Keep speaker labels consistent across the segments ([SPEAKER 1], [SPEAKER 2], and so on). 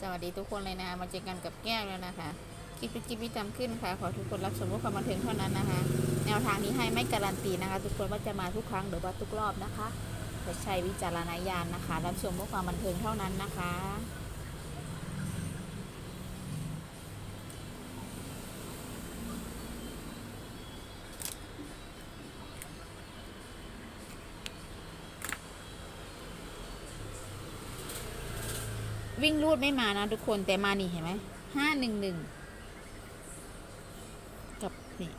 [SPEAKER 1] สวัสดีทุกคนเลยนะคะมาเจอกันกับแก้วแล้วนะคะ คลิปเป็นคลิปที่จำขึ้นค่ะ ขอทุกคนรับชมว่าความบันเทิงเท่านั้นนะคะ แนวทางนี้ให้ไม่การันตีนะคะ ทุกคนว่าจะมาทุกครั้งหรือว่าทุกรอบนะคะใช้วิจารณญาณนะคะ รับชมเพื่อความบันเทิงเท่านั้นนะคะ วิ่งรูดไม่มานะทุกคนแต่มานี่เห็นไหมห้าหนึ่งหนึ่งกับนี่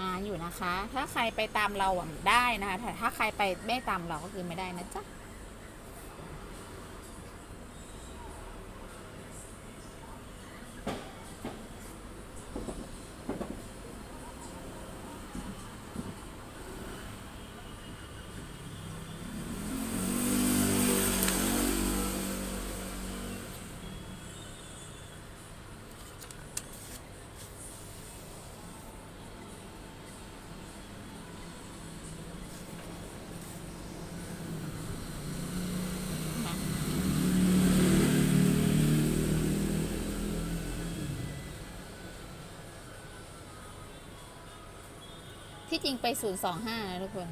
[SPEAKER 1] มาอยู่นะคะ ถ้าใครไปตามเราได้นะคะแต่ถ้าใครไปไม่ตามเราก็คือไม่ได้นะจ๊ะ ที่จริงไปศูนย์สองห้านะทุกคน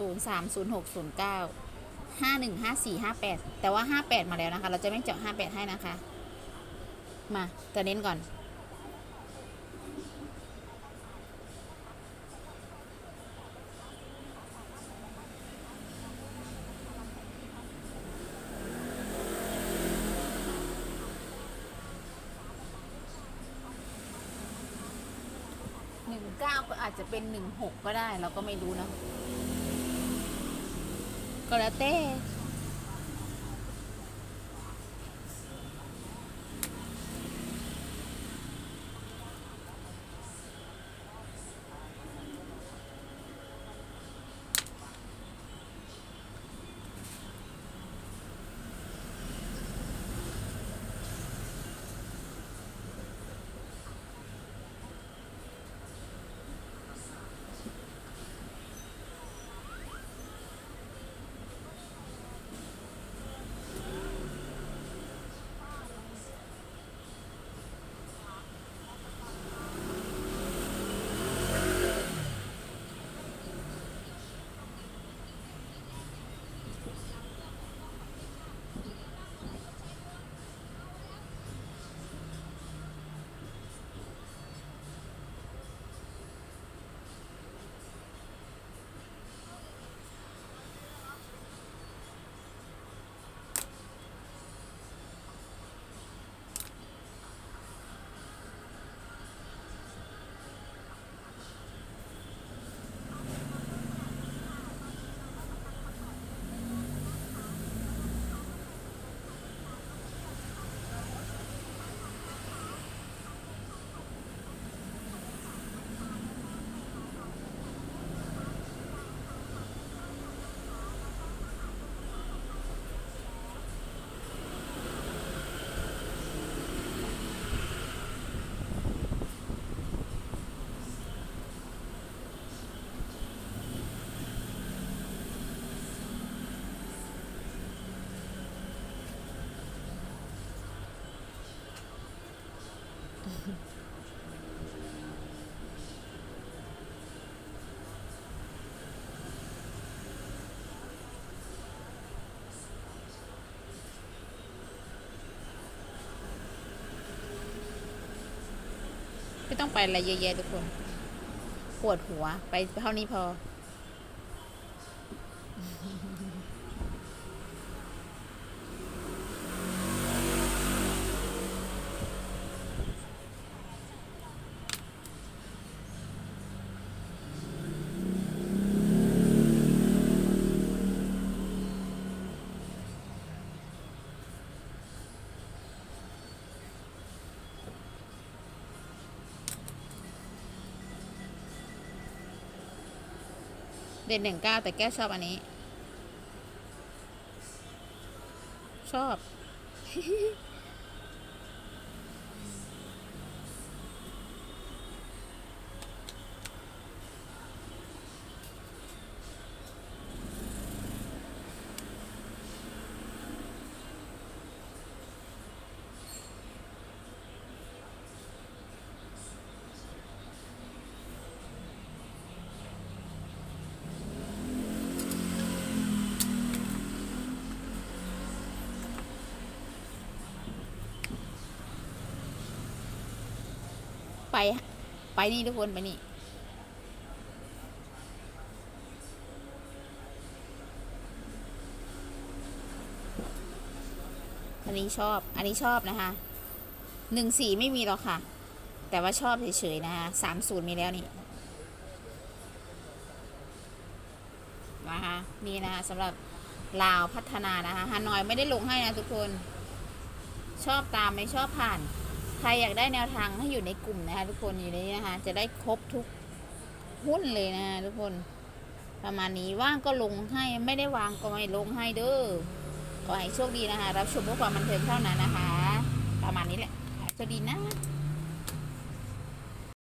[SPEAKER 1] 0306009 515458 แต่ว่า 58 มาแล้วนะคะ เราจะไม่เจาะ58 ให้นะคะ มาจะเน้นก่อน หนึ่งเก้าก็อาจจะเป็นหนึ่งหกก็ได้ เราก็ไม่รู้นะ ก็ ไม่ต้องไปอะไรเยอะแยะทุกคน ปวดหัวไปเท่านี้พอ เด่นหนึ่งเก้าแต่แก้วชอบอันนี้ ชอบ ไปไปนี่ทุกคนไปนี่อันนี้ชอบ อันนี้ชอบนะคะหนึ่งสี่ไม่มีหรอกค่ะ แต่ว่าชอบเฉยๆนะคะสามศูนย์มีแล้วนี่นะคะนี่นะคะสำหรับลาวพัฒนานะคะฮานอยไม่ได้ลงให้นะทุกคน ชอบตามไม่ชอบผ่าน ใครอยากได้แนวทางให้อยู่ในกลุ่มนะคะทุกคนอยู่ในนี้นะคะจะได้ครบทุกหุ้นเลยนะะทุกคน ประมาณนี้ว่างก็ลงให้ไม่ได้วางก็ไม่ลงให้เด้อขอให้โชคดีนะคะ รับชมเพื่อความบันเทิงเท่านั้นนะคะ ประมาณนี้แหละโชคดีนะ